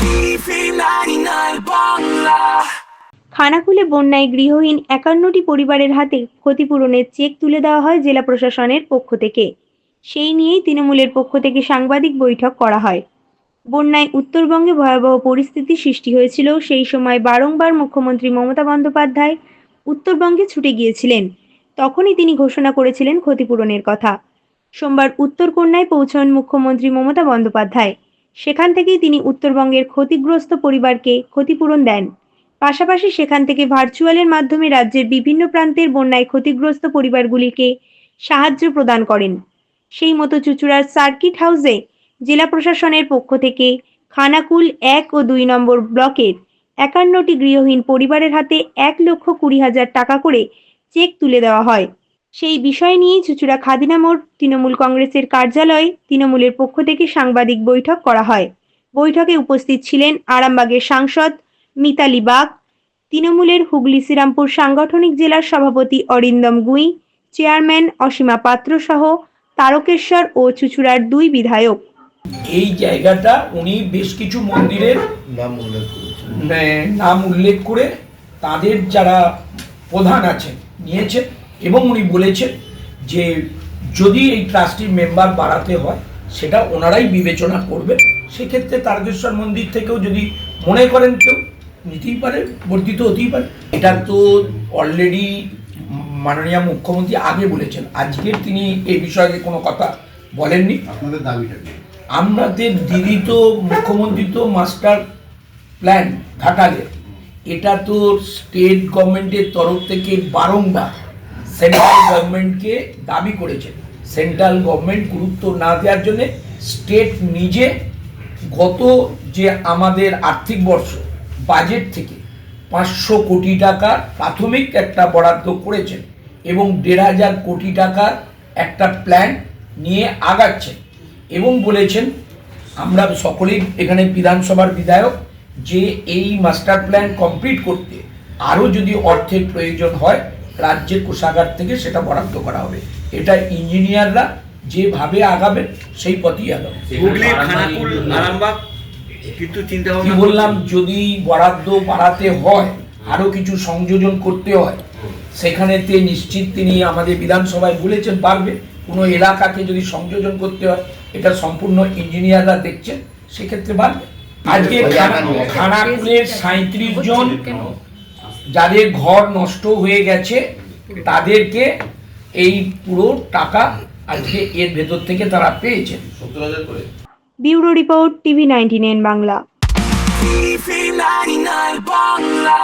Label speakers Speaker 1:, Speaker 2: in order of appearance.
Speaker 1: TV 99 Bangla
Speaker 2: খানাকুলে বন্যায় গৃহহীন একান্নটি পরিবারের হাতে ক্ষতিপূরণের চেক তুলে দেওয়া হয় জেলা প্রশাসনের পক্ষ থেকে। সেই নিয়েই তৃণমূলের পক্ষ থেকে সাংবাদিক বৈঠক করা হয়। বন্যায় উত্তরবঙ্গে ভয়াবহ পরিস্থিতি সৃষ্টি হয়েছিল সেই সময় বারংবার মুখ্যমন্ত্রী মমতা বন্দ্যোপাধ্যায় উত্তরবঙ্গে ছুটে গিয়েছিলেন। তখনই তিনি ঘোষণা করেছিলেন ক্ষতিপূরণের কথা। সোমবার উত্তরকন্যায় পৌঁছন মুখ্যমন্ত্রী মমতা বন্দ্যোপাধ্যায়। সেখান থেকেই তিনি উত্তরবঙ্গের ক্ষতিগ্রস্ত পরিবারকে ক্ষতিপূরণ দেন। পাশাপাশি সেখান থেকে ভার্চুয়ালের মাধ্যমে রাজ্যের বিভিন্ন প্রান্তের বন্যায় ক্ষতিগ্রস্ত পরিবারগুলিকে সাহায্য প্রদান করেন। সেই মতো চুচুড়ার সার্কিট হাউসে জেলা প্রশাসনের পক্ষ থেকে খানাকুল এক ও দুই নম্বর ব্লকের একান্নটি গৃহহীন পরিবারের হাতে এক লক্ষ কুড়ি হাজার টাকা করে চেক তুলে দেওয়া হয়। সেই বিষয় নিয়েই চুচুড়া খাদিনা মোড় তৃণমূল কংগ্রেসের কার্যালয়ে তৃণমূলের পক্ষ থেকে সাংবাদিক বৈঠক করা হয়। বৈঠকে উপস্থিত ছিলেন আরামবাগের সাংসদ মিতালি বাগ তৃণমূলের হুগলি শ্রীরামপুর সাংগঠনিক জেলার সভাপতি অরিন্দম গুই চেয়ারম্যান অসীমা পাত্র সহ তারকেশ্বর ও চুচুড়ার দুই বিধায়ক।
Speaker 3: এই জায়গাটা উনি বেশ কিছু মন্দিরের
Speaker 4: নাম উল্লেখ
Speaker 3: নাম উল্লেখ করে তাদের যারা প্রধান আছেন নিয়েছেন। এবং উনি বলেছেন যে যদি এই ট্রাস্টির মেম্বার বাড়াতে হয় সেটা ওনারাই বিবেচনা করবেন। সেক্ষেত্রে তারকেশ্বর মন্দির থেকেও যদি মনে করেন কেউ নিতেই পারে বর্ধিত হতেই পারে। এটা তো অলরেডি মাননীয় মুখ্যমন্ত্রী আগে বলেছেন। আজকে তিনি এই বিষয়ে কোনো কথা বলেননি।
Speaker 4: আপনাদের দাবিটা
Speaker 3: আমাদের দিদি তো মুখ্যমন্ত্রী তো মাস্টার প্ল্যান ঘাটালে। এটা তো স্টেট গভর্নমেন্টের তরফ থেকে বারংবার সেন্ট্রাল গভর্নমেন্টকে দাবি করেছে। সেন্ট্রাল গভর্নমেন্ট গুরুত্ব না দেওয়ার জন্য স্টেট নিজে গত যে আমাদের আর্থিক বর্ষ, বাজেট থেকে পাঁচশো কোটি টাকার প্রাথমিক একটা বরাদ্দ করেছেন এবং দেড় হাজার কোটি টাকার একটা প্ল্যান নিয়ে আগাচ্ছেন এবং বলেছেন, আমরা সকলেই এখানে বিধানসভার বিধায়ক, যে এই মাস্টার প্ল্যান কমপ্লিট করতে আরও যদি অর্থের প্রয়োজন হয় রাজ্যের কোষাগার থেকে সেটা বরাদ্দ করা হবে। এটা ইঞ্জিনিয়াররা যেভাবে আগাবেন সেই পথেই আগাবে
Speaker 5: কিন্তু চিন্তা
Speaker 3: বললাম যদি বরাদ্দ বাড়াতে হয় আরও কিছু সংযোজন করতে হয় সেখানেতে নিশ্চিত তিনি আমাদের বিধানসভায় বলেছেন পারবে। কোনো এলাকাকে যদি সংযোজন করতে হয় এটা সম্পূর্ণ ইঞ্জিনিয়াররা দেখছেন সেক্ষেত্রে পারবে। আজকে খানা- খানাকুলের সাঁত্রিশ জন যাদের ঘর নষ্ট হয়ে গেছে তাদেরকে এই পুরো টাকা আজকে এর ভেতর থেকে তারা পেয়েছেন।
Speaker 4: সত্তর হাজার করে।
Speaker 2: Bureau report TV ninety Bangla.
Speaker 1: TV 99 Bangla Bangla.